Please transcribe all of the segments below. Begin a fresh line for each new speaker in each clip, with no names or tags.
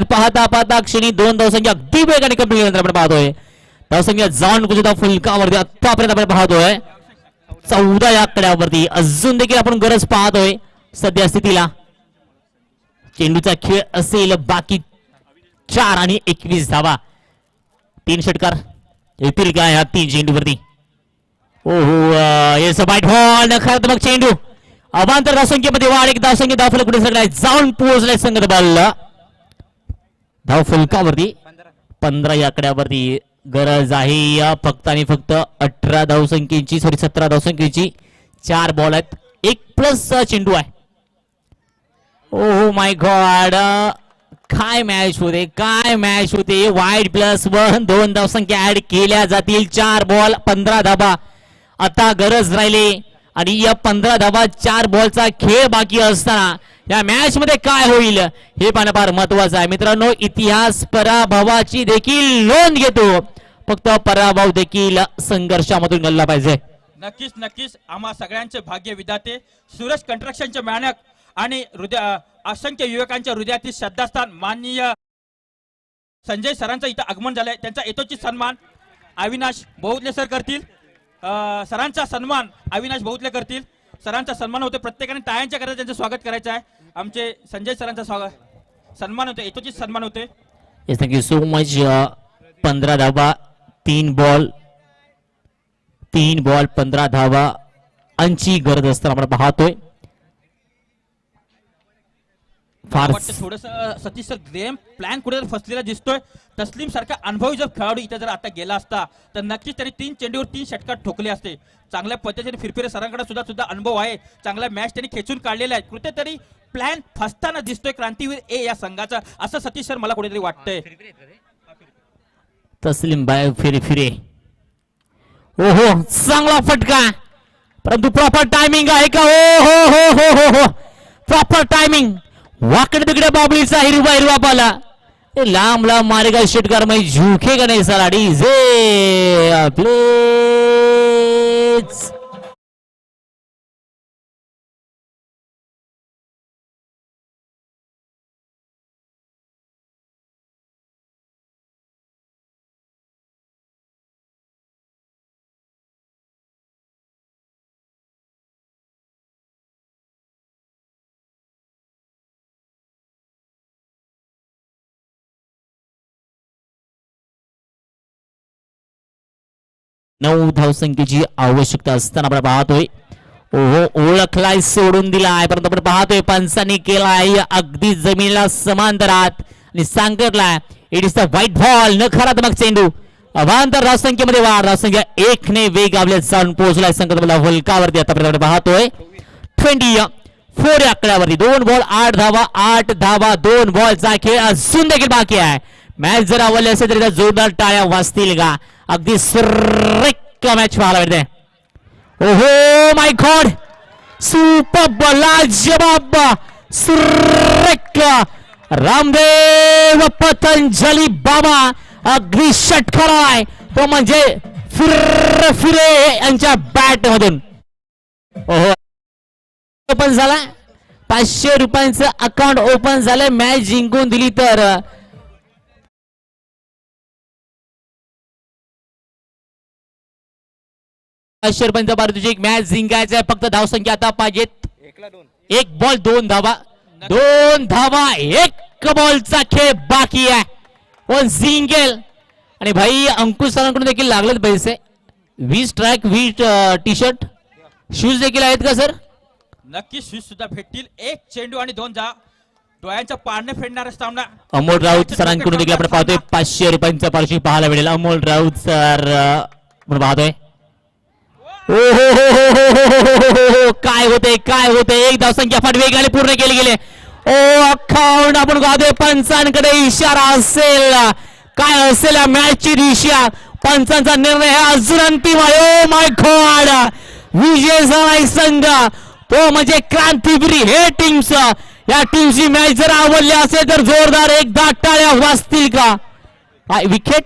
धावसंख्यात पाहता पाहता क्षणी दोन धावसंख्या अगदी वेगाने कंप्लीट केल्यानंतर आपण पाहतोय. धावसंख्या जाऊन कुठे फुलकावरती आतापर्यंत आपण पाहतोय. चौदा या कड्यावरती. अजून देखील आपण गरज पाहतोय सध्या स्थितीला. चेंडूचा खेळ असेल बाकी चार आणि एकवीस धावा तीन षटकार. येतील का ह्या तीन चेंडूवरती? ओहो येस बाईट हॉल नकारात्मक चेंडू. अभांतर धावसंख्येमध्ये वाढ एक धावसंख्या धावफल कुठे सगळ्या जाऊन पोहोचलाय संगत बॉलला. धाव फुलकावरती. पंधरा या आकड्यावरती गरज आहे. या फक्त आणि फक्त अठरा धावसंख्येची सॉरी सतरा धावसंख्येची चार बॉल आहेत. एक प्लस चेंडू आहे. ओहो माय गॉड काय मॅच होते काय मॅच होते. वाईट प्लस वन दोन धावसंख्या ऍड केल्या जातील. चार बॉल पंधरा धाबा आता गरज राहिली. आणि या पंधरा धाबा चार बॉलचा खेळ बाकी असताना या मॅच मध्ये काय होईल हे पाहणं फार महत्वाचं आहे. मित्रांनो इतिहास पराभवाची देखील नोंद घेतो. फक्त पराभव देखील संघर्षामधून घडला पाहिजे.
नक्कीच नक्कीच. आम्हा सगळ्यांचे भाग्य विधाते. सुरेश कंस्ट्रक्शनचे मानक आणि हृदय असंख्य युवकांच्या हृदयातील श्रद्धास्थान माननीय संजय सरांचं इथं आगमन झालंय. त्यांचा येतोचित सन्मान अविनाश बहुतले सर करतील सरांचा सन्मान अविनाश बहुतले करतील. सरांचा सन्मान होतो प्रत्येकाने टाळ्यांच्या करायचं त्यांचं स्वागत करायचं आहे. आमचे संजय सरांचा स्वागत सन्मान होते यथोचित सन्मान होते
येस थँक्यू सो मच पंधरा धावा तीन बॉल तीन बॉल पंधरा धावा. अंची गरज असताना आपण पाहतोय. फार
थोडस सतीश सर गेम प्लॅन कुठे फसलेला दिसतोय. तस्लीम सारखा अनुभवी जर खेळाडू इथे जर आता गेला असता तर नक्कीच त्यांनी तीन चेंडूवर तीन षटकार ठोकले असते. चांगल्या पद्धतीने फिरफिरे सरांकडे सुद्धा सुद्धा अनुभव आहे. चांगला मॅच त्यांनी खेचून काढलेला आहे. कुठेतरी प्लॅन फसताना दिसतोय क्रांतीवीर ए या संघाचा. असं सतीश सर मला कुठेतरी वाटतंय.
तस्लीम बाय फिरे फिरे ओहो चांगला फटका. परंतु प्रॉपर टायमिंग आहे का? ओ हो हो हो हो हो. प्रॉपर टायमिंग वाकडे तिकडे बाबळीचा हिरवा हिरवा पाला ए, लांब लांब मारेगा षटकार माई झुके का नाही सलाडी जे आपले नऊ धावसंख्येची आवश्यकता असताना आपण पाहतोय. ओहो ओळखलाय सोडून दिलाय. परंतु आपण पाहतोय पंचांनी केलाय. अगदी जमिनीला समांतरात. आणि सांगितलाय it is the white ball नकारात्मक चेंडू अभांतर धावसंख्येमध्ये वाढ. धावसंख्या एक ने वेग आपल्या जाऊन पोहोचलाय. संकल्पला वलकावरती आतापर्यंत आपण पाहतोय. ट्वेंटी फोर आकड्यावरती. दोन बॉल आठ धावा आठ धावा दोन बॉलचा खेळ अजून देखील बाकी आहे. मॅच जर आवडली असेल तरी जोरदार टाळ्या वाजतील का? अगदी सुरेख मॅच पाहायला मिळते. ओहो माय गॉड सुपब लाजबाब सुरेख रामदेव पतंजली बाबा! अगदी षटकार आहे तो म्हणजे फिर फिरे यांच्या बॅट मधून. ओहो. ओपन झाला. पाचशे रुपयांचं अकाउंट ओपन झालंय. मॅच जिंकून दिली तर. पाचशे रुपयांचा पारितोषिक मॅच जिंकायचं आहे. फक्त धावसंख्या आता पाहिजेत. एक बॉल दोन धावा. दोन धावा एक बॉलचा खेळ बाकी आहे. पण जिंकेल आणि भाई अंकुश सरांकडून देखील लागलेत पैसे. वीस ट्रॅक वीस टी शर्ट शूज देखील आहेत का सर
नक्कीच स्विच सुद्धा भेटतील. एक चेंडू आणि दोन जा. डोळ्यांच्या पारणे फेडणारा सामना.
अमोल राऊत सरांकडून देखील आपण पाहतोय. पाचशे रुपयांचा पारितोषिक पाहायला मिळेल. अमोल राऊत सर आपण पाहतोय. ओ हो हो हो हो हो हो हो हो हो हो काय होते काय होते एक धावसंख्या फाट वेगाने पूर्ण केली गेले ओ अकाउंट आपण पाहतोय पंचांकडे इशारा असेल काय असेल या मॅचची दिशा पंचांचा निर्णय हा अजून अंतिम आहे ओ माय गॉड विजय झालाय संघ तो म्हणजे क्रांतीपुरी हे टीमच या टीमची मॅच जर आवडली असेल तर जोरदार एक दाट टाळ्या वाचतील का विकेट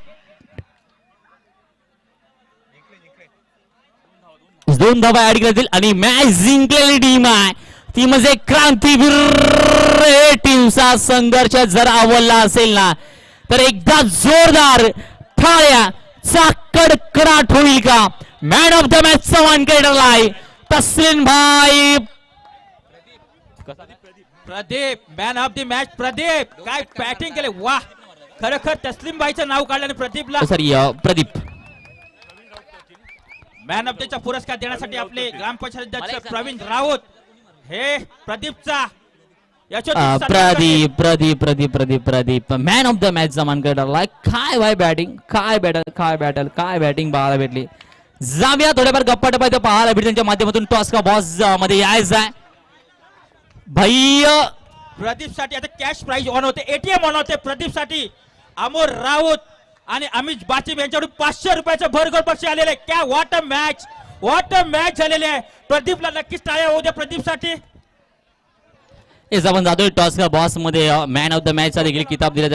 दोन धावा ऍड करतील आणि मॅच जिंकलेली टीम आहे. ती म्हणजे क्रांतीवीर क्रिएटिव्हचा संघर्ष जर आवडला असेल ना तर एकदा जोरदार टाळ्या कडकडाट होईल का? मॅन ऑफ द मॅच चा वानखेडला आहे. तस्लीम भाई.
Pradeep man of the match Pradeep. काय बॅटिंग केले वा खरोखर तस्लीम बाईचं नाव काढल्याने प्रदीपला
सॉरी प्रदीप.
मॅन ऑफ चा पुरस्कार देण्यासाठी आपले ग्रामपंचायत अध्यक्ष प्रवीण राऊत हे प्रदीपचा
Pradeep Pradeep Pradeep Pradeep Pradeep. Man of the match चा मानकरला काय भाई बॅटिंग काय बॅटल काय बॅटल काय बॅटिंग पाहायला भेटली? जाऊया थोड्याफार गप्पा टप्पा इथं पाहायला भेटली. त्यांच्या माध्यमातून टॉस का बॉसमध्ये यायचं आहे. भैया
प्रदीपसाठी आता कॅश प्राइज ऑन होते. एटीएम ऑन होते. प्रदीपसाठी अमोल राऊत आणि अमित बाचिम यांच्याकडून पाचशे रुपयाचं भरघर पक्ष आलेलं आहे. क्या what a match what a match झालेली आहे. प्रदीपला नक्कीच टाळ्या होऊ द्या प्रदीपसाठी
येस आपण जातोय टॉस का बॉसमध्ये मॅन ऑफ द मॅच चा देखील किताब दिला.